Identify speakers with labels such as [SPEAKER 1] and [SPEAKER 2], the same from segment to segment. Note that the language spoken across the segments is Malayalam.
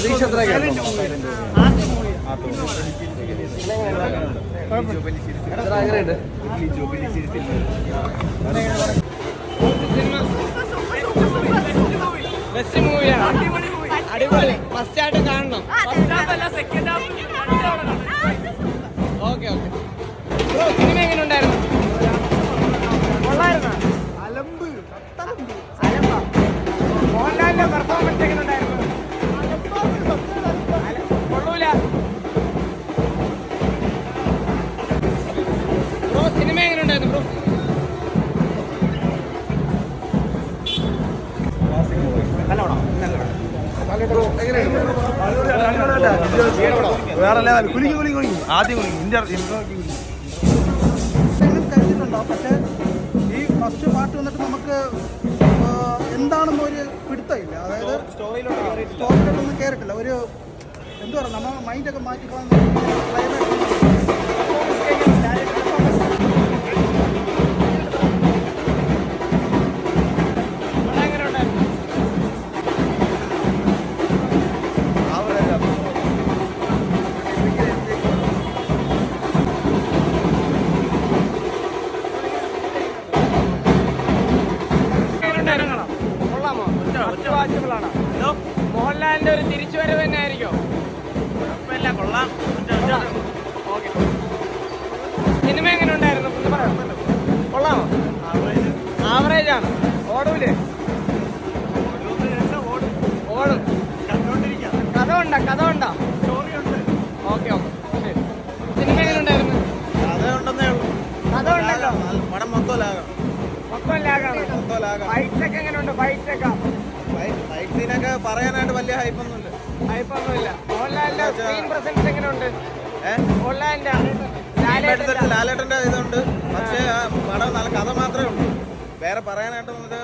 [SPEAKER 1] പ്രതീക്ഷ? എത്ര എങ്ങനെയുണ്ട്
[SPEAKER 2] ബെസ്റ്റ് മൂവിയാണ് അടിപൊളി ഫസ്റ്റ് ആയിട്ട് കാണണം ഓക്കെ ഓക്കെ. ബ്രോ സിനിമ എങ്ങനെ ഉണ്ടായിരുന്നു ഉണ്ടായിരുന്നു ബ്രോ.
[SPEAKER 3] വേറെ ലെവൽ കുലുങ്ങി കുലുങ്ങി കുലുങ്ങി ആദ്യം കുലുങ്ങി
[SPEAKER 4] എന്തെങ്കിലും കഴിച്ചിട്ടുണ്ടോ പക്ഷേ ഈ ഫസ്റ്റ് പാർട്ട് വന്നിട്ട് നമുക്ക് എന്താണെന്ന് ഒരു പിടുത്തമില്ല അതായത് സ്റ്റോറിയിലോട്ടൊന്നും കയറിയിട്ടില്ല ഒരു എന്താ പറയുക നമ്മൾ മൈൻഡൊക്കെ മാറ്റി
[SPEAKER 2] മോഹൻലാലിന്റെ ഒരു തിരിച്ചുവരവ് തന്നെ ആയിരിക്കോ
[SPEAKER 3] കൊള്ളാം.
[SPEAKER 2] ഓക്കെ. സിനിമ എങ്ങനെ ഉണ്ടായിരുന്നു? ഒന്ന് പറയാം കൊള്ളാമോ? ആവറേജ് ആണ്. ഓടൂലേ? ഓടും. കഥ ഉണ്ടോ കഥ ഉണ്ടോ. Okay okay. ശരി. സിനിമ എങ്ങനെ ഉണ്ടായിരുന്നു?
[SPEAKER 3] അതുണ്ടെന്നേ ഉള്ളൂ.
[SPEAKER 2] കഥ ഉണ്ടല്ലോ
[SPEAKER 3] പടം മൊത്തം ലാഗാണ്
[SPEAKER 2] മൊത്തം ലാഗാണ്
[SPEAKER 3] മൊത്തം ലാഗാണ്
[SPEAKER 2] ഫൈറ്റ്സ് ഒക്കെ എങ്ങനെയുണ്ട്? ഫൈറ്റ്സ് ഒക്കെ
[SPEAKER 3] സീനൊക്കെ പറയാനായിട്ട് വലിയ ഹൈപ്പൊന്നുമില്ല.
[SPEAKER 2] ഹൈപ്പൊന്നുമില്ല. മോഹൻലാലിന്റെ സ്ക്രീൻ പ്രസൻസ് എങ്ങനെയുണ്ട്? മോഹൻലാലിന്റെ
[SPEAKER 3] എടുത്തിട്ട്
[SPEAKER 2] ലാലേട്ടന്റെ
[SPEAKER 3] ഇതുണ്ട്. പക്ഷേ ആ പടം നല്ല കഥ മാത്രമേ ഉള്ളൂ. വേറെ പറയാനായിട്ട് വന്നിട്ട്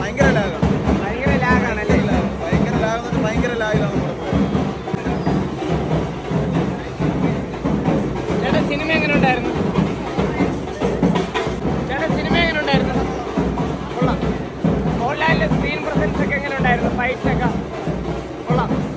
[SPEAKER 3] ഭയങ്കര ലാഗാണ്.
[SPEAKER 2] ഭയങ്കര ലാഗാണല്ലേ
[SPEAKER 3] ഭയങ്കര ലാഗം എന്നിട്ട് ഭയങ്കര ലാഗിലാണ്
[SPEAKER 2] ചേട്ടാ സിനിമ എങ്ങനെ ഉണ്ടായിരുന്നു? ചേട്ടാ സിനിമ എങ്ങനെ ഉണ്ടായിരുന്നു? കൊള്ളാം. മോഹൻലാലിന്റെ സ്ക്രീൻ പ്രസൻസ് ഒക്കെ എങ്ങനെ ഉണ്ടായിരുന്നു? ഫൈറ്റ്സ് ഒക്കെ. കൊള്ളാം.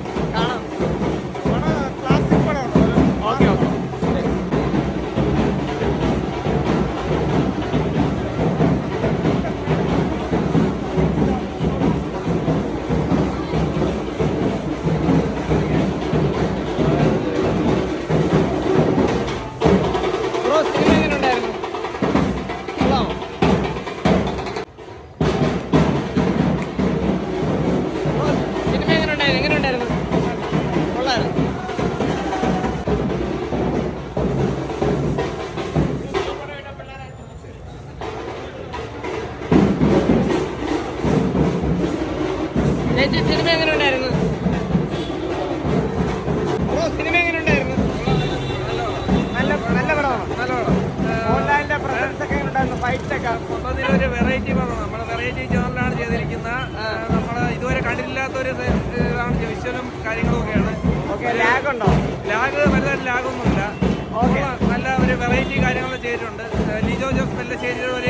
[SPEAKER 2] ചേച്ചി സിനിമ എങ്ങനെ ഉണ്ടായിരുന്നു? സിനിമ എങ്ങനെ ഉണ്ടായിരുന്നു? നല്ല നല്ല പടമാണ്? നല്ല പടം. പ്രസൻസ് ഒക്കെ ഉണ്ടായിരുന്നു? ഫൈറ്റ് ഒക്കെ?
[SPEAKER 5] മൊത്തത്തിൽ ഒരു വെറൈറ്റി പടമാണ് നമ്മൾ വെറൈറ്റി ചാനലാണ് ചെയ്തിരിക്കുന്ന നമ്മൾ ഇതുവരെ കണ്ടിട്ടില്ലാത്തൊരു ഒരു വിഷ്വലും കാര്യങ്ങളും ഒക്കെയാണ്
[SPEAKER 2] ഓക്കെ ലാഗ് ഉണ്ടോ?
[SPEAKER 5] ലാഗ് വലുതായിട്ട് ലാഗൊന്നുമില്ല
[SPEAKER 2] ഓക്കെ.
[SPEAKER 5] നല്ല ഒരു വെറൈറ്റി കാര്യങ്ങൾ ചെയ്തിട്ടുണ്ട്. ലിജോ ജോസ് മെല്ലെ ഒരു